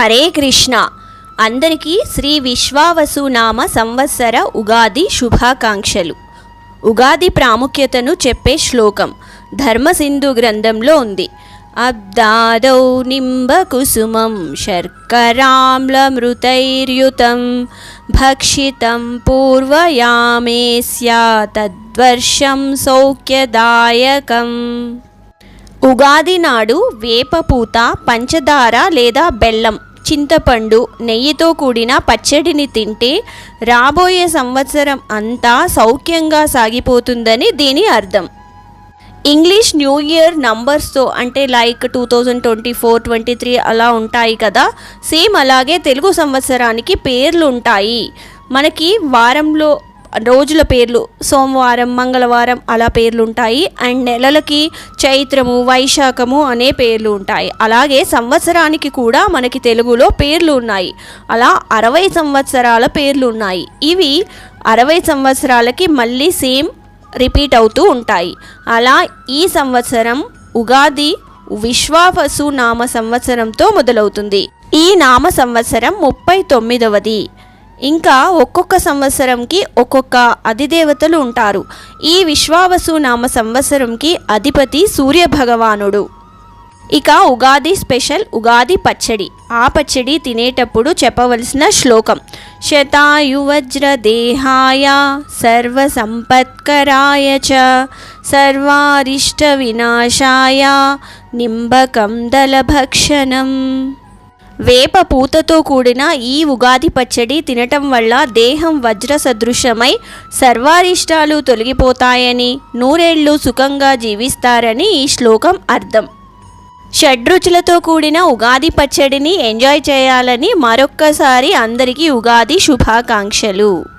హరే కృష్ణ. అందరికీ శ్రీ విశ్వావసునామ సంవత్సర ఉగాది శుభాకాంక్షలు. ఉగాది ప్రాముఖ్యతను చెప్పే శ్లోకం. ధర్మసింధు గ్రంథంలో ఉంది. అబ్దాదౌ నింబకుసుమం శర్కరామ్లమృతైర్యుతం భక్షితం పూర్వయామే తద్వర్షం సౌఖ్యదాయకం. ఉగాది నాడు వేపపూత పంచదార లేదా బెల్లం చింతపండు నెయ్యితో కూడిన పచ్చడిని తింటే రాబోయే సంవత్సరం అంతా సౌఖ్యంగా సాగిపోతుందని దీని అర్థం. ఇంగ్లీష్ న్యూ ఇయర్ నంబర్స్తో అంటే like two thousand twenty four twenty three అలా ఉంటాయి కదా. సేమ్ అలాగే తెలుగు సంవత్సరానికి పేర్లు ఉంటాయి. మనకి వారంలో రోజుల పేర్లు సోమవారం మంగళవారం అలా పేర్లు ఉంటాయి అండ్ నెలలకి చైత్రము వైశాఖము అనే పేర్లు ఉంటాయి. అలాగే సంవత్సరానికి కూడా మనకి తెలుగులో పేర్లు ఉన్నాయి. అలా అరవై సంవత్సరాల పేర్లు ఉన్నాయి. ఇవి అరవై సంవత్సరాలకి మళ్ళీ సేమ్ రిపీట్ అవుతూ ఉంటాయి. అలా ఈ సంవత్సరం ఉగాది విశ్వావసు నామ సంవత్సరంతో మొదలవుతుంది. ఈ నామ సంవత్సరం ముప్పై తొమ్మిదవది. ఇంకా ఒక్కొక్క సంవత్సరంకి ఒక్కొక్క అధిదేవతలు ఉంటారు. ఈ విశ్వావసు నామ సంవత్సరంకి అధిపతి సూర్య భగవానుడు ఇక ఉగాది స్పెషల్ ఉగాది పచ్చడి. ఆ పచ్చడి తినేటప్పుడు చెప్పవలసిన శ్లోకం. శతాయువజ్రదేహాయ సర్వసంపత్కరాయ చ సర్వారిష్ట వినాశాయ నింబకం దళభక్షణం వేప పూతతో కూడిన ఈ ఉగాది పచ్చడి తినటం వల్ల దేహం వజ్ర సదృశమై సర్వారిష్టాలు తొలగిపోతాయని నూరేళ్ళు సుఖంగా జీవిస్తారని ఈ శ్లోకం అర్థం. షడ్రుచులతో కూడిన ఉగాది పచ్చడిని ఎంజాయ్ చేయాలని మరొక్కసారి అందరికీ ఉగాది శుభాకాంక్షలు.